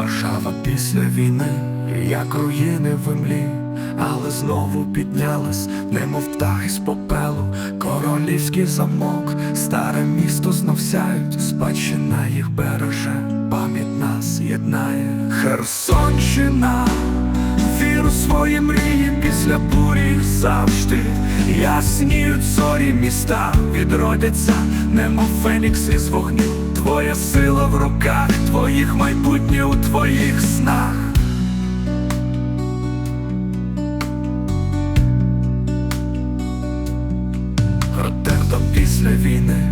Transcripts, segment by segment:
Держава після війни, як руїни в імлі, але знову піднялась, немов птах із попелу, королівський замок, старе місто знов сяють, спадщина їх береже, пам'ять нас єднає. Херсонщина, віру свої мрії після бурі завжди ясніють зорі міста, відродяться, немов фенікс із вогню. Твоя сила в руках, твоїх майбутнє у твоїх снах. Роттердам після війни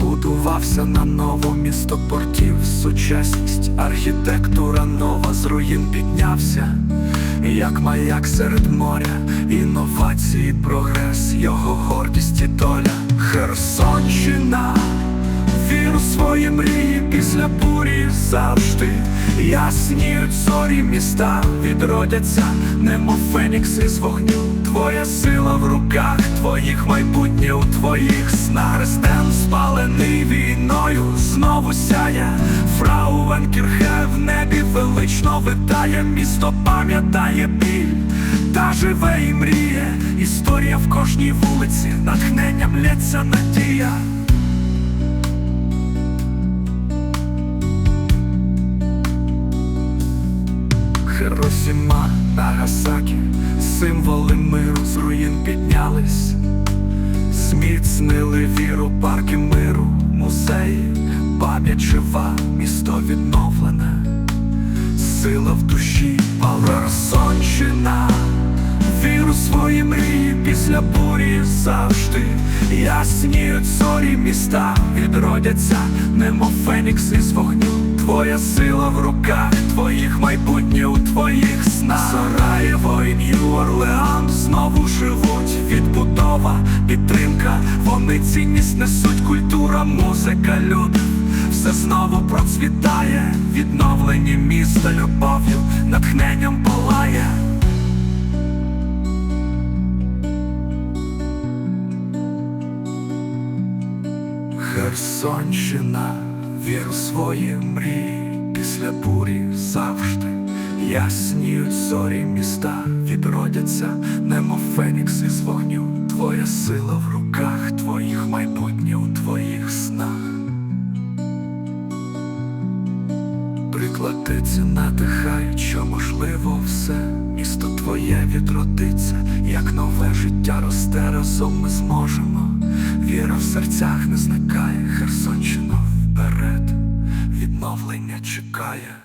будувався на ново місто портів, сучасність, архітектура нова з руїн піднявся, як маяк серед моря, інновації, прогрес, його гордість і доля, Херсонщина, віру в свої мрії після бурі завжди ясніють зорі міста, відродяться, немов фенікс із вогню. Твоя сила в руках, твоїх майбутнє у твоїх снах Хрестем спалений війною, знову сяє Фрау Венкірхе в небі велично витає, місто пам'ятає біль, та живе і мріє, історія в кожній вулиці, натхненням лється надія. Нагасакі, символи миру з руїн піднялись, зміцнили віру, парки миру, музеї, пам'ять жива, місто відновлене, сила в душі, Херсонщина, віру свої мрії після бурі завжди. Ясніють зорі міста, відродяться, немов фенікс із вогню. Твоя сила в руках, твоїх майбутнє у твоїх снах. Сараєво і Нью Орлеан знову живуть Відбудова, підтримка, вони цінність несуть культура, музика, люди. Все знову процвітає, відновлені міста любов'ю, натхненням палає. Херсонщина, вір у свої мрії, після бурі завжди ясніють зорі міста, відродяться, немов фенікс із вогню. Твоя сила в руках, твоїх майбутнє у твоїх снах. Приклади ці надихають, що можливо все, місто твоє відродиться, як нове життя росте, разом ми зможемо. Віра в серцях не зникає, Херсонщина вперед, відновлення чекає.